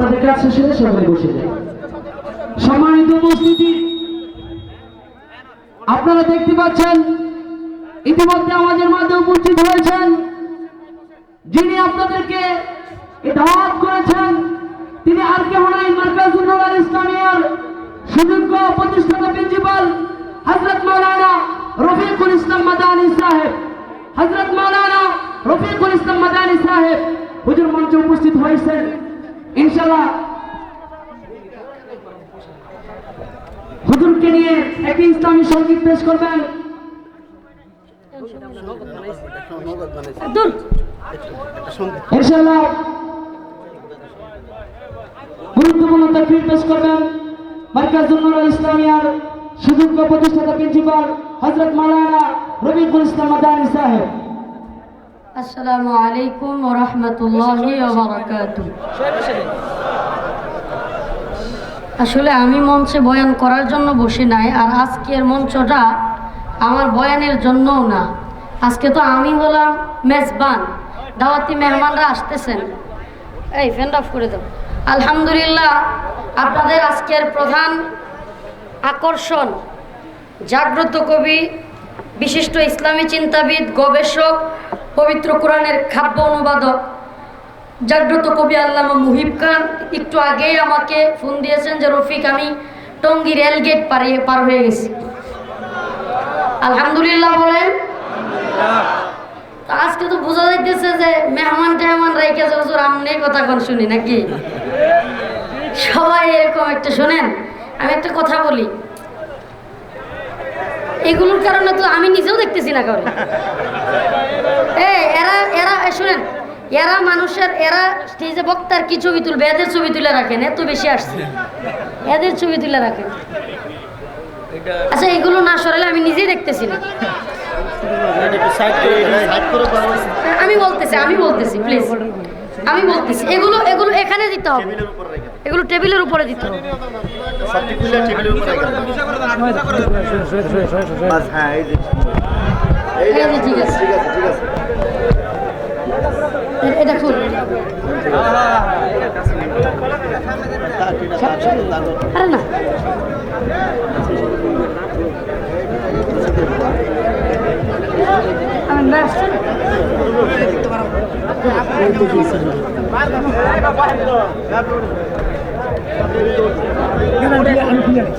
আপনাদের কাজ শেষ হলে সবাই বসে যায় সম্মানিত উপস্থিতি, আপনারা দেখতে পাচ্ছেন, ইতিমধ্যে আমাদের মাঝে উপস্থিত হয়েছেন যিনি আপনাদেরকে দাওয়াত করেছেন। তিনি আর কেউ নাই মার্কাজুল ইসলামিয়ার সুযোগ্য প্রতিষ্ঠাতা প্রিন্সিপাল হযরত মাওলানা রফিকুল ইসলাম মাদানী সাহেব। হযরত মাওলানা রফিকুল ইসলাম মাদানী সাহেব, হুজুর মঞ্চে উপস্থিত হয়েছেন। ইনশাআল্লাহ। হুজুরকে নিয়ে একটি ইসলামী সংগীত পেশ করবেন। দূর। ইনশাআল্লাহ। গুরুত্বপূর্ণ তাকরির পেশ করবেন। মার্কাজুল ইসলামিয়ার সুযোগ্য প্রতিষ্ঠাতা প্রিন্সিপাল হযরত মাওলানা রবিকুল ইসলাম মাদানী সাহেব। আসসালামু আলাইকুম রাহমাতুল্লাহি আসলে আমি মঞ্চে বয়ান করার জন্য বসে নাই, আর আজকের মঞ্চটা আমার বয়ানের জন্যও না। আজকে তো আমি হলাম মেজবান, দাওয়াতি মেহমানরা আসতেছেন। এই ফ্যান অফ করে দাও। আলহামদুলিল্লাহ, আপনাদের আজকের প্রধান আকর্ষণ জাগ্রত কবি বিশিষ্ট ইসলামী চিন্তাবিদ, গবেষক, পবিত্র কোরআনের খাব্য অনুবাদক, জাগ্রত কবি আল্লামা মুহিব খান। একটু আগেই আমাকে ফোন দিয়েছেন যে, রফিক, আমি টঙ্গী রেলগেট পারিয়ে পার হয়ে গেছি। আলহামদুলিল্লাহ বলেন। আজকে তো বোঝা যাইতেছে যে, মেহমান টেহমান রেখেছে হুজুর আমনে কথা কোন শুনি নাকি? সবাই এরকম একটা শোনেন। আমি একটা কথা বলি। এগুলোর কারণে তো আমি নিজেও দেখতেছি না কারণ এরা এরা শুনেন, এরা মানুষের, এরা স্টেজে বক্তার কি ছবি তুলবে, এদের ছবি তুলে রাখেন, এত বেশি আসছে। এদের ছবি তুলে রাখেন। আচ্ছা এগুলো না সরালে আমি নিজেই দেখতেছি না। আমি বলতেছি আমি বলতেছি প্লিজ আমি বলতেছি, এগুলো এগুলো এখানে দিতে হবে এগুলো টেবিলের উপরে দিতে হবে। হ্যাঁ এই যে। এই যে ঠিক আছে। ঠিক আছে ঠিক আছে। এটা খুল। আরে না। আমি ব্যাস అనుకున్నాడు